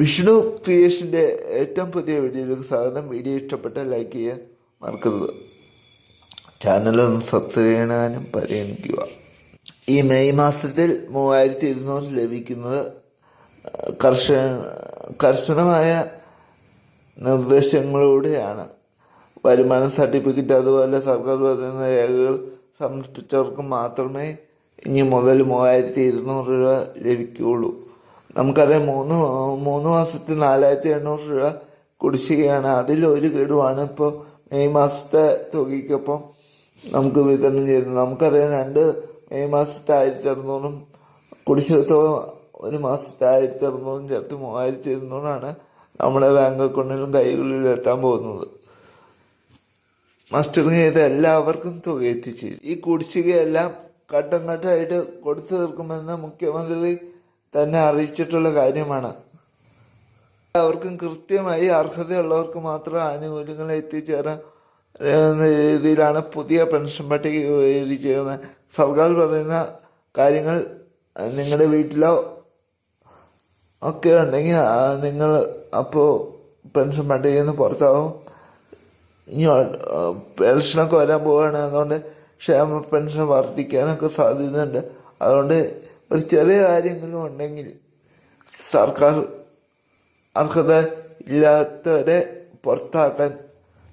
വിഷ്ണു ക്രിയേഷന്റെ ഏറ്റവും പുതിയ വീഡിയോയിലേക്ക് സ്വാഗതം. വീഡിയോ ഇഷ്ടപ്പെട്ട ലൈക്ക് ചെയ്യാൻ മറക്കരുത്. ചാനലൊന്ന് സബ്സ്ക്രൈബ് ചെയ്യാനും പരിഗണിക്കുക. ഈ മെയ് മാസത്തിൽ മൂവായിരത്തി ഇരുന്നൂറ് ലഭിക്കുന്നത് കർഷ കർശനമായ നിർദ്ദേശങ്ങളിലൂടെയാണ് വരുമാന സർട്ടിഫിക്കറ്റ് അതുപോലെ സർക്കാർ പറയുന്ന രേഖകൾ സമർപ്പിച്ചവർക്ക് മാത്രമേ ഇനി മുതൽ മൂവായിരത്തി ഇരുന്നൂറ് രൂപ ലഭിക്കുകയുള്ളൂ. നമുക്കറിയാം മൂന്ന് മൂന്ന് മാസത്തിൽ നാലായിരത്തി എണ്ണൂറ് രൂപ കുടിശ്ശികയാണ്. അതിൽ ഒരു ഗഡുവാണ് ഇപ്പോൾ മെയ് മാസത്തെ തുകയ്ക്കൊപ്പം നമുക്ക് വിതരണം ചെയ്തത്. നമുക്കറിയാം രണ്ട് മെയ് മാസത്തെ ആയിരത്തി അറുന്നൂറും കുടിശ്ശിക ഒരു മാസത്തെ ആയിരത്തി അറുന്നൂറും ചേർത്ത് മൂവായിരത്തി ഇരുന്നൂറാണ് നമ്മുടെ ബാങ്ക് അക്കൗണ്ടിലും കൈകളിലും എത്താൻ പോകുന്നത്. മസ്റ്ററിങ് ചെയ്ത എല്ലാവർക്കും തുക എത്തിച്ചു. ഈ കുടിശ്ശികയെല്ലാം ഘട്ടം ഘട്ടമായിട്ട് കൊടുത്തു തീർക്കുമെന്ന് മുഖ്യമന്ത്രി തന്നെ അറിയിച്ചിട്ടുള്ള കാര്യമാണ്. അവർക്കും കൃത്യമായി അർഹതയുള്ളവർക്ക് മാത്രം ആനുകൂല്യങ്ങൾ എത്തിച്ചേരാൻ രീതിയിലാണ് പുതിയ പെൻഷൻ പട്ടിക ചെയ്യുന്നത് സർക്കാർ പറയുന്ന കാര്യങ്ങൾ നിങ്ങളുടെ വീട്ടിലോ ഒക്കെ ഉണ്ടെങ്കിൽ നിങ്ങൾ അപ്പോൾ പെൻഷൻ പട്ടികയിൽ നിന്ന് പുറത്താവും. ഇനി പെൻഷനൊക്കെ വരാൻ പോവുകയാണ്. അതുകൊണ്ട് ക്ഷേമ പെൻഷൻ വർദ്ധിക്കാനൊക്കെ സാധ്യതയുണ്ട്. അതുകൊണ്ട് ഒരു ചെറിയ കാര്യങ്ങളും ഉണ്ടെങ്കിൽ സർക്കാർ അർഹത ഇല്ലാത്തവരെ പുറത്താക്കാൻ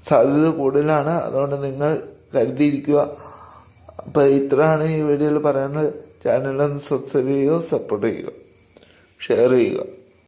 സാധ്യത കൂടുതലാണ്. അതുകൊണ്ട് നിങ്ങൾ കരുതിയിരിക്കുക. അപ്പോൾ ഇത്രയാണ് ഈ വീഡിയോയിൽ പറയാനുള്ളത് ചാനലൊന്ന് സബ്സ്ക്രൈബ് ചെയ്യുക സപ്പോർട്ട് ചെയ്യുക ഷെയർ ചെയ്യുക.